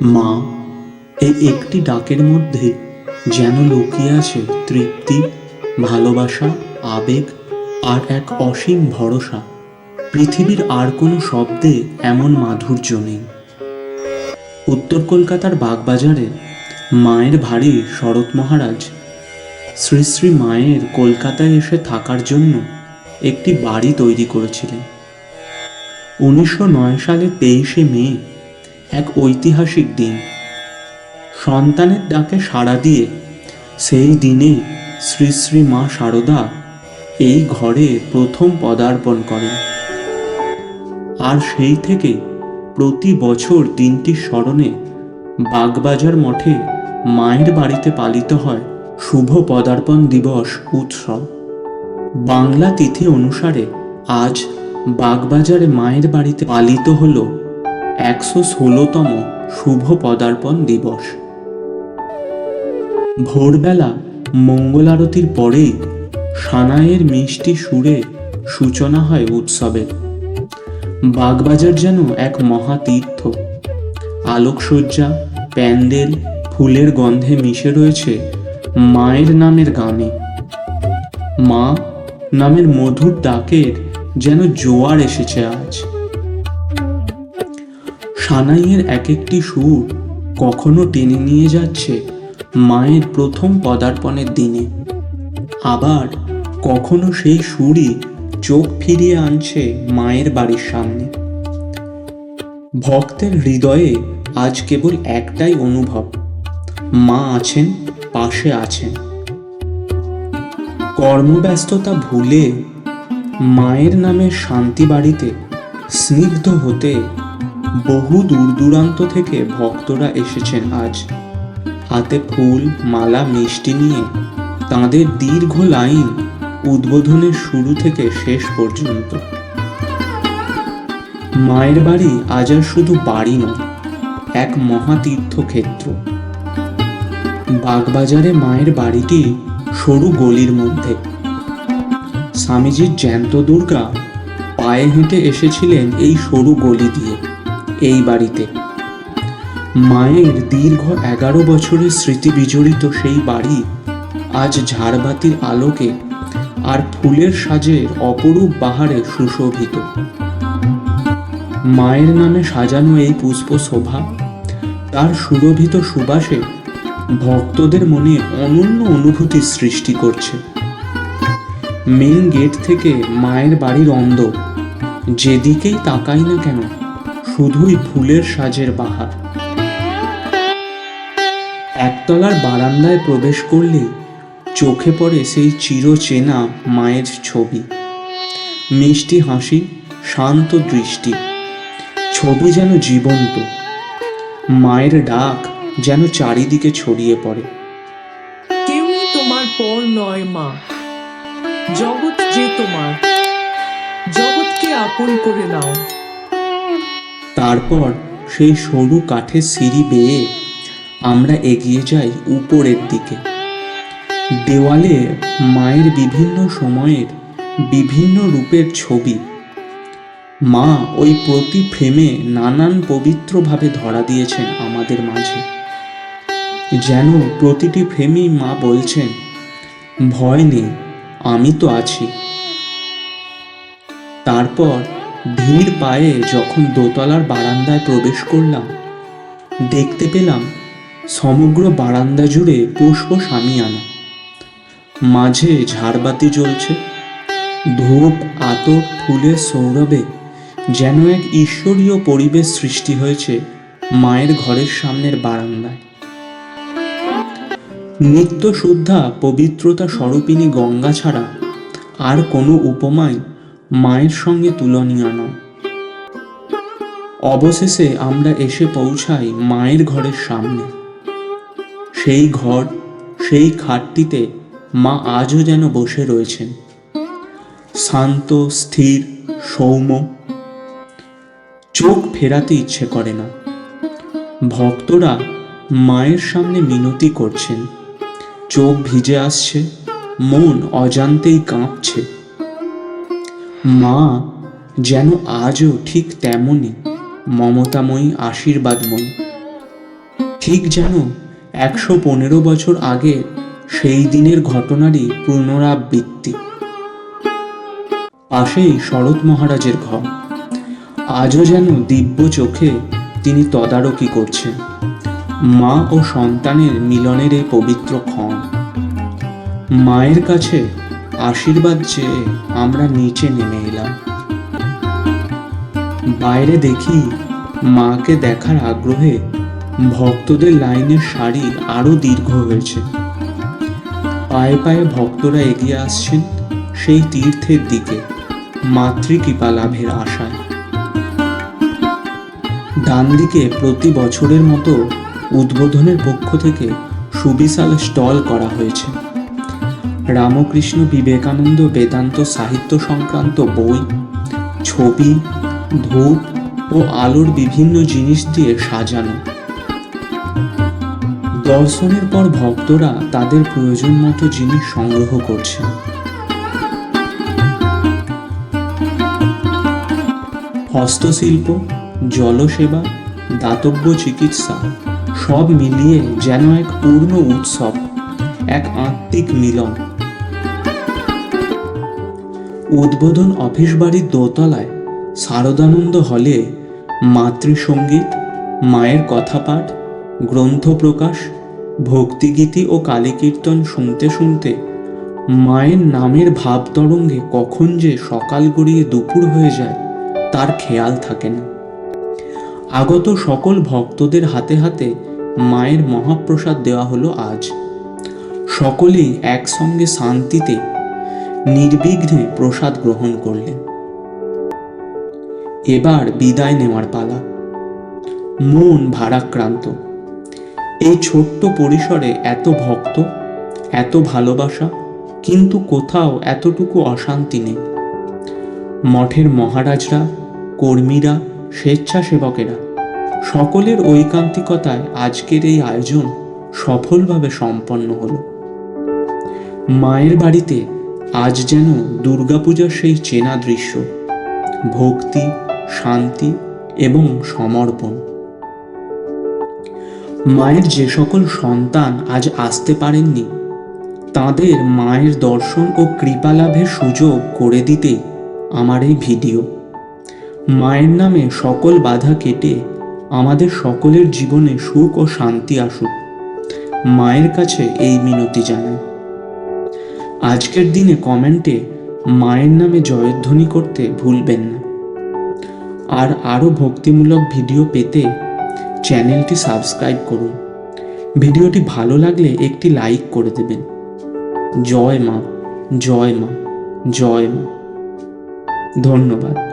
মা এই একটি ডাকের মধ্যে যেন লুকিয়ে আছে তৃপ্তি, ভালোবাসা, আবেগ আর এক অসীম ভরসা। পৃথিবীর আর কোনো শব্দে এমন মাধুর্য নেই। উত্তর কলকাতার বাগবাজারে মায়ের ভারী শরৎ মহারাজ শ্রী শ্রী মায়ের কলকাতায় এসে থাকার জন্য একটি বাড়ি তৈরি করেছিলেন। উনিশশো নয় সালের তেইশে মে এক ঐতিহাসিক দিন। সন্তানের ডাকে সাড়া দিয়ে সেই দিনে শ্রী শ্রী মা শারদা এই ঘরে প্রথম পদার্পণ করেন। আর সেই থেকে প্রতি বছর দিনটির স্মরণে বাগবাজার মঠে মায়ের বাড়িতে পালিত হয় শুভ পদার্পণ দিবস উৎসব। বাংলা তিথি অনুসারে আজ বাগবাজারে মায়ের বাড়িতে পালিত হল একশো ষোলোতম শুভ পদার্পণ দিবস। ভোরবেলা মঙ্গল আরতির পরেই সানাইয়ের মিষ্টি সুরে সূচনা হয় উৎসবের। বাগবাজার যেন এক মহাতীর্থ। আলোকসজ্জা, প্যান্ডেল, ফুলের গন্ধে মিশে রয়েছে মায়ের নামের গানে। মা নামের মধুর ডাকের যেন জোয়ার এসেছে আজ। সানাইয়ের এক একটি সুর কখনো টেনে নিয়ে যাচ্ছে মায়ের প্রথম পদার্পণের দিনে। আবার কখনো সেই সুরই চোখ ফিরিয়ে আনছে মায়ের বাড়ির সামনে। ভক্তের হৃদয়ে আজ কেবল একটাই অনুভব, মা আছেন, পাশে আছেন। কর্মব্যস্ততা ভুলে মায়ের নামে শান্তি বাড়িতে স্নিগ্ধ হতে বহু দূর দূরান্ত থেকে ভক্তরা এসেছেন আজ। হাতে ফুল, মালা, মিষ্টি নিয়ে তাঁদের দীর্ঘ লাইন উদ্বোধনের শুরু থেকে শেষ পর্যন্ত। মায়ের বাড়ি আজ আর শুধু বাড়ি নয়, এক মহাতীর্থক্ষেত্র। বাগবাজারে মায়ের বাড়িটি সরু গলির মধ্যে। স্বামীজির জ্যান্ত দুর্গা পায়ে হেঁটে এসেছিলেন এই সরু গলি দিয়ে। এই বাড়িতে। মায়ের দীর্ঘ এগারো বছরের স্মৃতি বিজড়িত সেই বাড়ি আজ ঝাড়বাতির আলোকে আর ফুলের সাজে অপরূপ বাহারে সুশোভিত। মায়ের নামে সাজানো এই পুষ্প শোভা, তার সুরভিত সুবাসে ভক্তদের মনে অনন্য অনুভূতি সৃষ্টি করছে। মেইন গেট থেকে মায়ের বাড়ির অন্ধ, যেদিকেই তাকাই না কেন শুধুই ফুলের সাজের বাহার। একতলার বারান্দায় প্রবেশ করলেই চোখে পড়ে সেই চিরচেনা মায়ের ছবি। মিষ্টি হাসি, শান্ত দৃষ্টি, ছবি যেন জীবন্ত। মায়ের ডাক যেন চারিদিকে ছড়িয়ে পড়ে। কেউই তোমার পর নয় মা। জগৎ যে তোমার, জগৎকে আপন করে নাও। তারপর সেই সরু কাঠের সিঁড়ি বেয়ে আমরা এগিয়ে যাই উপরের দিকে। দেওয়ালে মায়ের বিভিন্ন সময়ের বিভিন্ন রূপের ছবি। মা ওই প্রতি ফ্রেমে নানান পবিত্রভাবে ধরা দিয়েছেন আমাদের মাঝে। যেন প্রতিটি ফ্রেমই মা বলছেন, ভয় নেই, আমি তো আছি। তারপর ধীর পায়ে যখন দোতলার বারান্দায় প্রবেশ করলাম, দেখতে পেলাম সমগ্র বারান্দা জুড়ে পুষ্প সামিয়ানা। মাঝে ঝাড়বাতি জ্বলছে, ধূপ আতর ফুলের সৌরভে যেন এক ঈশ্বরীয় পরিবেশ সৃষ্টি হয়েছে মায়ের ঘরের সামনের বারান্দায়। নিত্য শুদ্ধা পবিত্রতা স্বরূপিনী গঙ্গা ছাড়া আর কোনো উপমাই মায়ের সঙ্গে তুলনীয় নয়। অবশেষে আমরা এসে পৌঁছাই মায়ের ঘরের সামনে। সেই ঘর, সেই খাটটিতে মা আজও যেন বসে রয়েছেন। শান্ত, স্থির, সৌম্য। চোখ ফেরাতে ইচ্ছে করে না। ভক্তরা মায়ের সামনে মিনতি করছেন। চোখ ভিজে আসছে, মন অজান্তেই কাঁপছে। মা, যেন আজও ঠিক তেমনই মমতাময়ী আশীর্বাদময়ী ঠিক যেন একশো পনেরো বছর আগে সেই দিনের ঘটনারই পুনরাবৃত্তি। পাশেই শরৎ মহারাজের ঘর। আজও যেন দিব্য চোখে তিনি তদারকি করছেন। মা ও সন্তানের মিলনের এই পবিত্র ক্ষণ। মায়ের কাছে আশীর্বাদ চেয়ে আমরা নিচে নেমে এলাম। বাইরে দেখি মাকে দেখার আগ্রহে ভক্তদের লাইনের সারি আরও দীর্ঘ হয়েছে। পায়ে পায়ে ভক্তরা এগিয়ে আসছেন সেই তীর্থের দিকে, মাতৃকৃপা লাভের আশায়। ডান দিকে প্রতি বছরের মতো উদ্বোধনের পক্ষ থেকে সুবিশাল স্টল করা হয়েছে। রামকৃষ্ণ বিবেকানন্দ বেদান্ত সাহিত্য সংক্রান্ত বই, ছবি, ধূপ ও আলোর বিভিন্ন জিনিস দিয়ে সাজানো। দর্শনের পর ভক্তরা তাদের প্রয়োজন মতো জিনিস সংগ্রহ করছেন। হস্তশিল্প, জলসেবা, দাতব্য চিকিৎসা সব মিলিয়ে যেন এক পূর্ণ উৎসব, এক আত্মিক মিলন। উদ্বোধন অফিস বাড়ির দোতলায় শারদানন্দ হলে মাতৃসঙ্গীত, মায়ের কথা পাঠ গ্রন্থ প্রকাশ, ভক্তিগীতি ও কালীকীর্তন শুনতে শুনতে মায়ের নামের ভাব তরঙ্গে কখন যে সকাল গড়িয়ে দুপুর হয়ে যায়, তার খেয়াল থাকে না। আগত সকল ভক্তদের হাতে হাতে মায়ের মহাপ্রসাদ দেওয়া হলো আজ। সকলেই একসঙ্গে শান্তিতে নির্বিঘ্নে প্রসাদ গ্রহণ করলেন। এবার বিদায় নেওয়ার পালা। মন ভারাক্রান্ত। এই ছোট্ট পরিসরে এত ভক্ত, এত ভালোবাসা, কিন্তু কোথাও এতটুকু অশান্তি নেই। মঠের মহারাজরা, কর্মীরা, স্বেচ্ছাসেবকেরা, সকলের ঐকান্তিকতায় আজকের এই আয়োজন সফলভাবে সম্পন্ন হলো। মায়ের বাড়িতে আজ যেন দুর্গাপূজার সেই চেনা দৃশ্য, ভক্তি, শান্তি এবং সমর্পণ। মায়ের যে সকল সন্তান আজ আসতে পারেননি, তাদের মায়ের দর্শন ও কৃপা লাভের সুযোগ করে দিতে আমার এই ভিডিও। মায়ের নামে সকল বাধা কেটে আমাদের সকলের জীবনে সুখ ও শান্তি আসুক, মায়ের কাছে এই মিনতি জানাই। আজকের দিনে কমেন্টে মায়ের নামে জয়ধ্বনি করতে ভুলবেন না। আর আরও ভক্তিমূলক ভিডিও পেতে চ্যানেলটি সাবস্ক্রাইব করুন। ভিডিওটি ভালো লাগলে একটি লাইক করে দেবেন। জয় মা জয় মা জয় মা। ধন্যবাদ।